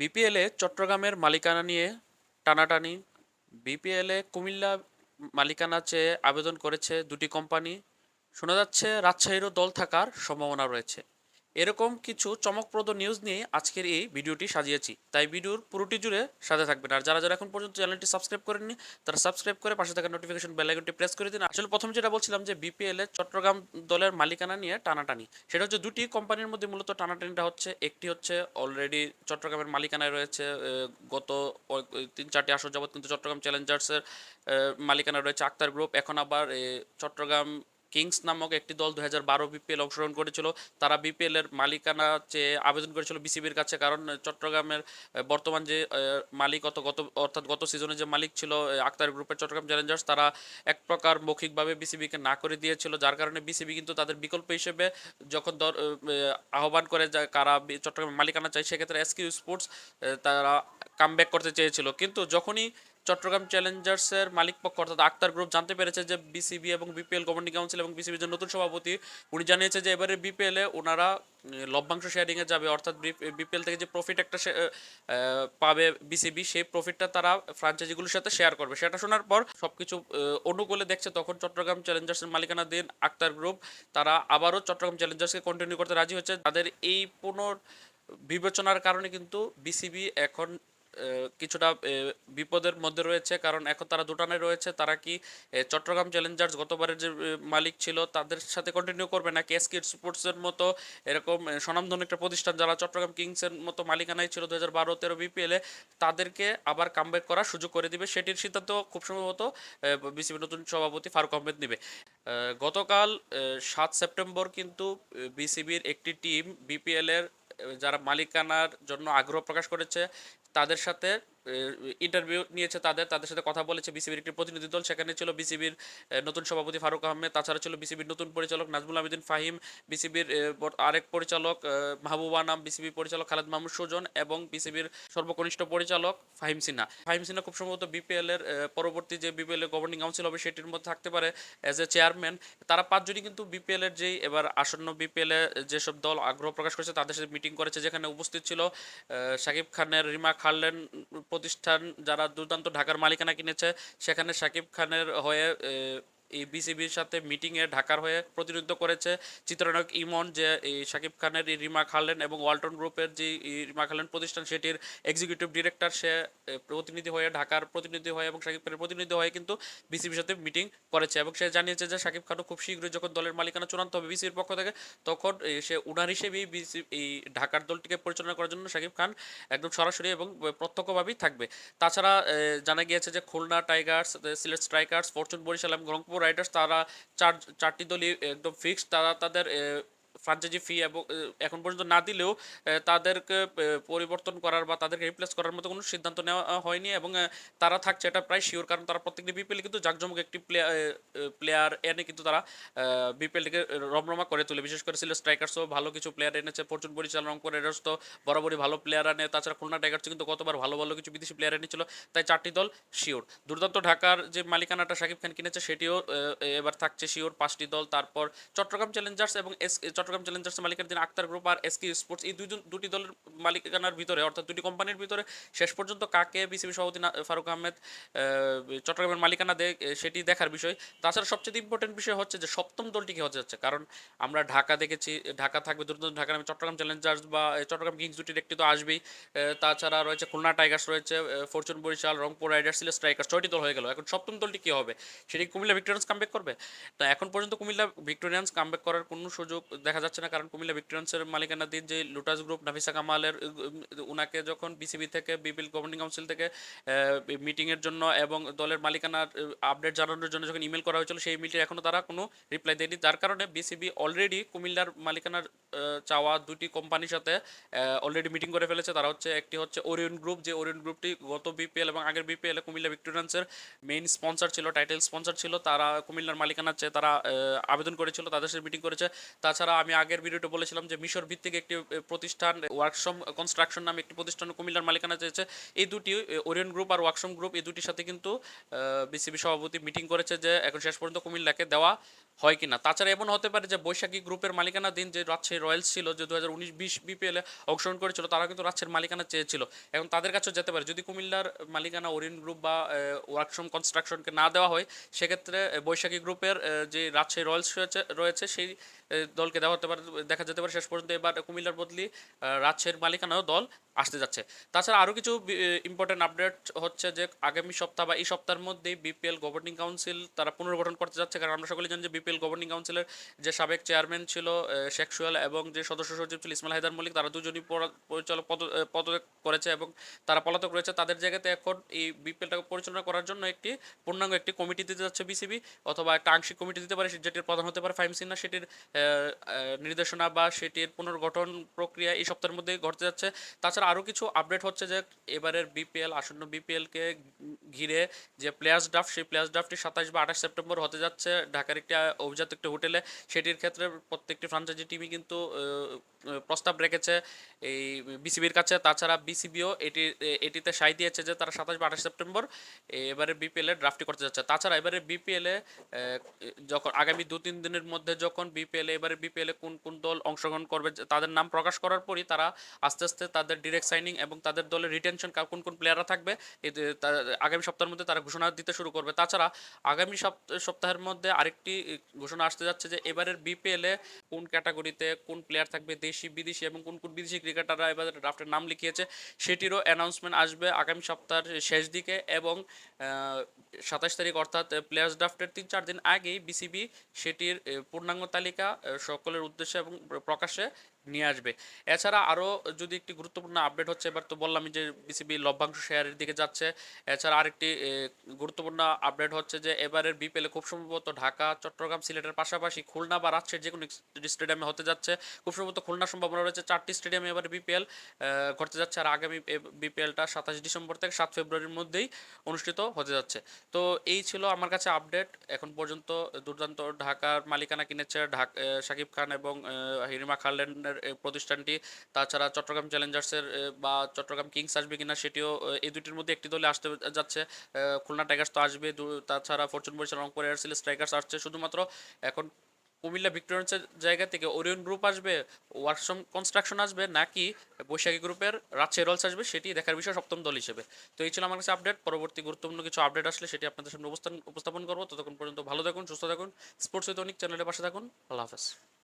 বিপিএলে চট্টগ্রামের মালিকানা নিয়ে টানাটানি। বিপিএলে কুমিল্লা মালিকানা চেয়ে আবেদন করেছে দুটি কোম্পানি। শোনা যাচ্ছে রাজশাহীরও দল থাকার সম্ভাবনা রয়েছে। এরকম কিছু চমকপ্রদ নিউজ নিয়ে আজকের এই ভিডিওটি সাজিয়েছি। তাই ভিডিওর পুরোটি জুড়ে সাথে থাকবেন। আর যারা যারা এখন পর্যন্ত চ্যানেলটি সাবস্ক্রাইব করেননি, তারা সাবস্ক্রাইব করে পাশে থাকা নোটিফিকেশন বেল আইকনটি প্রেস করে দিন। আসলে প্রথম যেটা বলছিলাম যে বিপিএল এ চট্টগ্রাম দলের মালিকানা নিয়ে টানাটানি। সেটা হচ্ছে দুটি কোম্পানির মধ্যে মূলত টানাটানিটা হচ্ছে, একটি হচ্ছে অলরেডি চট্টগ্রামের মালিকানায় রয়েছে গত তিন চারটি আসর যাবত কিন্তু চট্টগ্রাম চ্যালেঞ্জার্সের মালিকানা রয়েছে আক্তার গ্রুপ এখন আবার চট্টগ্রাম কিংস নামক একটি দল দু হাজার বারো বিপিএল অংশগ্রহণ করেছিল। তারা বিপিএল এর মালিকানা চেয়ে আবেদন করেছিল বিসিবির কাছে কারণ চট্টগ্রামের বর্তমান যে মালিক অত গত অর্থাৎ গত সিজনে যে মালিক ছিল আক্তার গ্রুপের চট্টগ্রাম চ্যালেঞ্জার্স তারা এক প্রকার মৌখিকভাবে বিসিবিকে না করে দিয়েছিল যার কারণে বিসিবি কিন্তু তাদের বিকল্প হিসেবে যখন দর- আহ, আহ, আহ্বান করে যা কারা চট্টগ্রামের মালিকানা চাই সেক্ষেত্রে এসকিউ স্পোর্টস তারা কামব্যাক করতে চেয়েছিল। কিন্তু যখনই চট্টগ্রাম চ্যালেঞ্জার্সের মালিক পক্ষ অর্থাৎ আক্তার গ্রুপ জানতে পেরেছে যে বিসিবি এবং বিপিএল গভর্নিং কাউন্সিল এবং বিসিবির যে নতুন সভাপতি উনি জানিয়েছে যে এবারে বিপিএলে ওনারা লভ্যাংশ শেয়ারিংয়ে যাবে। অর্থাৎ বিপিএল থেকে যে প্রফিট একটা পাবে বিসিবি সেই প্রফিটটা তারা ফ্রাঞ্চাইজিগুলোর সাথে শেয়ার করবে। সেটা শোনার পর সবকিছু আহ, অনুকূলে দেখছে তখন চট্টগ্রাম চ্যালেঞ্জার্সের মালিকানা দিন আক্তার গ্রুপ। তারা আবারও চট্টগ্রাম চ্যালেঞ্জার্সকে কন্টিনিউ করতে রাজি হচ্ছে। তাদের এই পুনর বিবেচনার কারণে কিন্তু বিসিবি এখন কিছুটা বিপদের মধ্যে রয়েছে। কারণ এখন তারা দুটানে রয়েছে। তারা কি চট্টগ্রাম চ্যালেঞ্জার্স গতবারের যে মালিক ছিল, তাদের সাথে কন্টিনিউ করবে? না কেস এসকে স্পোর্টসের মতো এরকম স্বনামধন্য একটা প্রতিষ্ঠান, যারা চট্টগ্রাম কিংসের মতো মালিকানায় ছিল দু হাজার বারো তেরো বিপিএলে তাদেরকে আবার কামব্যাক করার সুযোগ করে দিবে? সেটির সিদ্ধান্ত খুব সম্ভবত বিসিবি নতুন সভাপতি ফারুক আহমেদ নেবে। গতকাল সাত সেপ্টেম্বর কিন্তু বিসিবির একটি টিম বিপিএলের যারা মালিকানার জন্য আগ্রহ প্রকাশ করেছে তাদের সাথে ইন্টারভিউ নিয়েছে তাদের তাদের সাথে কথা বলেছে বিসিবির একটি প্রতিনিধি দল, সেখানে ছিল বিসিবির নতুন সভাপতি ফারুক আহমেদ, তাছাড়া ছিল বিসিবির নতুন পরিচালক নাজমুল আবেদিন ফাহিম, বিসিবির আরেক পরিচালক মাহবুবা নাম বিসিবি পরিচালক খালেদ মাহমুদ সুজন এবং বিসিবির সর্বকনিষ্ঠ পরিচালক ফাহিম সিনহা। ফাহিম সিনহা খুব সম্ভবত বিপিএল এর পরবর্তী যে বিপিএল এর গভর্নিং কাউন্সিল হবে সেটির মধ্যে থাকতে পারে অ্যাজ এ চেয়ারম্যান তারা পাঁচজনই কিন্তু বিপিএল এর যেই, এবার আসন্ন বিপিএল এ যেসব দল আগ্রহ প্রকাশ করেছে তাদের সাথে মিটিং করেছে, যেখানে উপস্থিত ছিল শাকিব খানের, রিমা খারলেন প্রতিষ্ঠান যারা দুর্দান্ত ঢাকার মালিকানা কিনেছে সেখানে সাকিব খানের হয়ে বিসিবির সাথে মিটিংয়ে ঢাকার হয়ে প্রতিনিধিত্ব করেছে চিত্রনায়ক ইমন যে শাকিব খানের রিমা খারলেন এবং ওয়ালটন গ্রুপের যে রিমা খারলেন প্রতিষ্ঠান, সেটির এক্সিকিউটিভ ডিরেক্টর সে প্রতিনিধি হয়ে, ঢাকার প্রতিনিধি হয়ে এবং শাকিব খানের প্রতিনিধি হয়ে কিন্তু বিসিবির সাথে মিটিং করেছে এবং সে জানিয়েছে যে, শাকিব খানও খুব শীঘ্রই যখন দলের মালিকানা চূড়ান্ত হবে বিসিবির পক্ষ থেকে, তখন সে উনার হিসেবেই বিসি, এই ঢাকার দলটিকে পরিচালনা করার জন্য শাকিব খান একদম সরাসরি এবং প্রত্যক্ষভাবেই থাকবে। তাছাড়া জানা গিয়েছে যে, Khulna Tigers Sylhet Strikers, Fortune Barishal এবং রংপুর রাইডার্স তারা চার চারটি দলই একদম ফিক্সড তারা তাদের ফ্রাঞ্চাইজি ফি এবং এখন পর্যন্ত না দিলেও তাদেরকে পরিবর্তন করার বা তাদেরকে রিপ্লেস করার মতো কোনো সিদ্ধান্ত নেওয়া হয়নি এবং তারা থাকছে এটা প্রায় শিওর কারণ তারা প্রত্যেকটি বিপিএল কিন্তু জাকজমক একটি প্লেয়ার প্লেয়ার এনে কিন্তু তারা বিপিএলটিকে রমরমা করে তোলে। বিশেষ করে ছিল স্ট্রাইকার্সও ভালো কিছু প্লেয়ার এনেছে ফরচুন বরিশাল রংপুর রাইডার্স তো বরাবরই ভালো প্লেয়ার আনে, তাছাড়া খুলনা টাইগার্স কিন্তু গতবার ভালো ভালো কিছু বিদেশি প্লেয়ার এনেছিল, তাই চারটি দল শিওর দুর্দান্ত ঢাকার যে মালিকানাটা শাকিব খান কিনেছে, সেটিও এবার থাকছে শিওর পাঁচটি দল, তারপর চট্টগ্রাম চ্যালেঞ্জার্স এবং এস চট্টগ্রাম চ্যালেঞ্জার্স মালিকের দিন আক্তার গ্রুপ আর এসকে স্পোর্টস। এই দুজন দুটি দলের মালিকানার ভিতরে, অর্থাৎ দুটি কোম্পানির ভিতরে, শেষ পর্যন্ত কাকে বিসিবি সভাপতি ফারুক আহমেদ চট্টগ্রামের মালিকানা দেয় সেটি দেখার বিষয়। তাছাড়া সবচেয়ে ইম্পর্টেন্ট বিষয় হচ্ছে যে সপ্তম দলটি কি হতে যাচ্ছে? কারণ আমরা ঢাকা দেখেছি, ঢাকা থাকবে, দুর্দান্ত ঢাকা নামে চট্টগ্রাম চ্যালেঞ্জার্স বা চট্টগ্রাম কিংস দুটির একটি তো আসবেই। তাছাড়া রয়েছে খুলনা টাইগার্স, রয়েছে Fortune Barishal, Rangpur Riders, Sylhet Strikers, ছয়টি দল হয়ে গেল। এখন সপ্তম দলটি কি হবে? সেটি কুমিল্লা ভিক্টোরিয়ান্স কামব্যাক করবে? তো এখন পর্যন্ত কুমিল্লা ভিক্টোরিয়ান্স কামব্যাক করার কোনো সুযোগ দেখা যাচ্ছে না, কারণ কুমিল্লা ভিক্টোরিয়ান্সের মালিকানা দিন যে লোটাস গ্রুপ নাফিসা কামালের উনাকে যখন বিসিবি থেকে বিপিএল গভর্নিং কাউন্সিল থেকে মিটিংয়ের জন্য এবং দলের মালিকানার আপডেট জানানোর জন্য যখন ইমেল করা হয়েছিল, সেই ইমেলটি এখনও তারা কোনো রিপ্লাই দেয়নি। যার কারণে বিসিবি অলরেডি কুমিল্লার মালিকানার চাওয়া দুটি কোম্পানির সাথে অলরেডি মিটিং করে ফেলেছে। তারা হচ্ছে, একটি হচ্ছে ওরিয়ন গ্রুপ যে ওরিয়ন গ্রুপটি গত বিপিএল এবং আগের বিপিএল কুমিল্লা ভিক্টোরিয়ান্সের মেইন স্পন্সর ছিল টাইটেল স্পন্সর ছিল। তারা কুমিল্লার মালিকানার চেয়ে তারা আবেদন করেছিল, তাদের সাথে মিটিং করেছে। তাছাড়া আমি আগের ভিডিওতে বলেছিলাম যে মিশর ভিত্তিক একটি প্রতিষ্ঠান ওয়ার্কশপ কনস্ট্রাকশন নামে একটি প্রতিষ্ঠান কুমিল্লার মালিকানা চেয়েছে। এই দুটি ওরিয়ন গ্রুপ আর ওয়ার্কশপ গ্রুপ, এই দুটির সাথে কিন্তু বিসিবি সভাপতি মিটিং করেছে যে এখন শেষ পর্যন্ত কুমিল্লাকে দেওয়া হয় কিনা। তাছাড়া এমন হতে পারে যে বৈশাখী গ্রুপের মালিকানা দিন যে রাজশাহী রয়্যালস ছিল, যে দু হাজার উনিশ বিশ বিপিএলে অংশগ্রহণ করেছিল তারা কিন্তু রাজশাহীর মালিকানা চেয়েছিল। এখন তাদের কাছেও যেতে পারে, যদি কুমিল্লার মালিকানা ওরিয়ন গ্রুপ বা ওয়ার্কশপ কনস্ট্রাকশনকে না দেওয়া হয়, সেক্ষেত্রে বৈশাখী গ্রুপের যে রাজশাহী রয়্যালস রয়েছে, সেই দলকে দেওয়া হতে পারে, দেখা যেতে পারে শেষ পর্যন্ত এবার কুমিল্লার বদলি রাজশাহীর মালিকানাও দল আসতে যাচ্ছে। তাছাড়া আরও কিছু ইম্পর্টেন্ট আপডেট হচ্ছে যে আগামী সপ্তাহ বা এই সপ্তাহের মধ্যেই বিপিএল গভর্নিং কাউন্সিল তারা পুনর্গঠন করতে যাচ্ছে। কারণ আমরা সকলে জানি যে বিপিএল গভর্নিং কাউন্সিলের যে সাবেক চেয়ারম্যান ছিল শেখ এবং যে সদস্য সচিব ছিল ইসমাইল হায়দার মল্লিক, তারা দুজনই পরা- পরিচালক পদ পদত্যাগ করেছে এবং তারা পলাতক রয়েছে। তাদের জায়গাতে এখন এই বিপিএলটাকে পরিচালনা করার জন্য একটি পূর্ণাঙ্গ একটি কমিটি দিতে যাচ্ছে বিসিবি অথবা একটা আংশিক কমিটি দিতে পারে, যেটির প্রধান হতে পারে ফাইম সিনহা, সেটির নির্দেশনা বা সেটির পুনর্গঠন প্রক্রিয়া এই সপ্তাহের মধ্যে ঘটতে যাচ্ছে। তাছাড়া আরও কিছু আপডেট হচ্ছে যে এবারের বিপিএল আসন্ন বিপিএলকে ঘিরে যে প্লেয়ার্স ড্রাফট সেই প্লেয়ার্স ড্রাফটটি সাতাশ বা আঠাশ সেপ্টেম্বর হতে যাচ্ছে। ঢাকার একটি অভিজাত একটি হোটেলে সেটির ক্ষেত্রে প্রত্যেকটি ফ্রাঞ্চাইজি টিমই কিন্তু প্রস্তাব রেখেছে এই বিসিবির কাছে। তাছাড়া বিসিবিও এটি এটিতে সাই দিয়েছে যে তারা সাতাশ বা আঠাশ সেপ্টেম্বর এবারে বিপিএল ড্রাফটি করতে যাচ্ছে। তাছাড়া এবারে বিপিএল যখন আগামী দু তিন দিনের মধ্যে যখন বিপিএল এবারে বিপিএলে কোন কোন দল অংশগ্রহণ করবে তাদের নাম প্রকাশ করার পরই তারা আস্তে আস্তে তাদের ডিরেক্ট সাইনিং এবং তাদের দলের রিটেনশন কোন কোন প্লেয়াররা থাকবে আগামী সপ্তাহের মধ্যে তারা ঘোষণা দিতে শুরু করবে। তাছাড়া আগামী সপ্ত- সপ্তাহের মধ্যে আরেকটি ঘোষণা আসতে যাচ্ছে যে এবারের বিপিএলে কোন ক্যাটাগরিতে কোন প্লেয়ার থাকবে দেশি, বিদেশি এবং কোন কোন বিদেশি ক্রিকেটাররা এবার ড্রাফটের নাম লিখিয়েছে, সেটিরও অ্যানাউন্সমেন্ট আসবে আগামী সপ্তাহের শেষ দিকে এবং সাতাশ তারিখ অর্থাৎ প্লেয়ার্স ড্রাফটের তিন, চার দিন আগেই বিসিবি সেটির পূর্ণাঙ্গ তালিকা সকলের উদ্দেশ্যে এবং প্রকাশ্যে নিয়ে আসবে। এছাড়া আরও যদি একটি গুরুত্বপূর্ণ আপডেট হচ্ছে, এবার তো বললামই যে বিসিবি লভ্যাংশ শেয়ারের দিকে যাচ্ছে। এছাড়া আরেকটি গুরুত্বপূর্ণ আপডেট হচ্ছে যে এবারের বিপিএলে খুব সম্ভবত ঢাকা, চট্টগ্রাম, সিলেটের পাশাপাশি খুলনা বা রাজশাহীর যে কোনো স্টেডিয়ামে হতে যাচ্ছে। খুব সম্ভবত খুলনার সম্ভাবনা রয়েছে চারটি স্টেডিয়ামে এবার বিপিএল ঘটতে যাচ্ছে। আর আগামী বিপিএলটা সাতাশ ডিসেম্বর থেকে সাত ফেব্রুয়ারির মধ্যেই অনুষ্ঠিত হতে যাচ্ছে। তো এই ছিল আমার কাছে আপডেট এখন পর্যন্ত দুর্দান্ত ঢাকার মালিকানা কিনেছে ঢাক শাকিব খান এবং হিরিমা খালেনের এই প্রতিষ্ঠানটি। তাছাড়া চট্টগ্রাম চ্যালেঞ্জার্সের বা চট্টগ্রাম কিংস আসবে কিনা সেটিও এই দুটির মধ্যে একটি দলে আসতে যাচ্ছে। খুলনা টাইগার্স তো আসবে তাছাড়া Fortune Barishal Rangpur Aircel Strikers আসছে। শুধুমাত্র এখন কুমিল্লা ভিক্টোরিয়ান্সের জায়গা থেকে ওরিয়ন গ্রুপ আসবে ওয়ার্কশপ কনস্ট্রাকশন আসবে, নাকি বৈশাখী গ্রুপের রাজশাহী রয়্যালস আসবে, সেটি দেখার বিষয় সপ্তম দল হিসেবে। তো এই ছিল আমার কাছে আপডেট পরবর্তী গুরুত্বপূর্ণ কিছু আপডেট আসলে সেটি আপনাদের সামনে উপস্থান, উপস্থাপন করব। ততক্ষণ পর্যন্ত ভালো থাকুন, সুস্থ থাকুন স্পোর্টস উইথ অনেক চ্যানেলের পাশে থাকুন। আল্লাহ হাফেজ।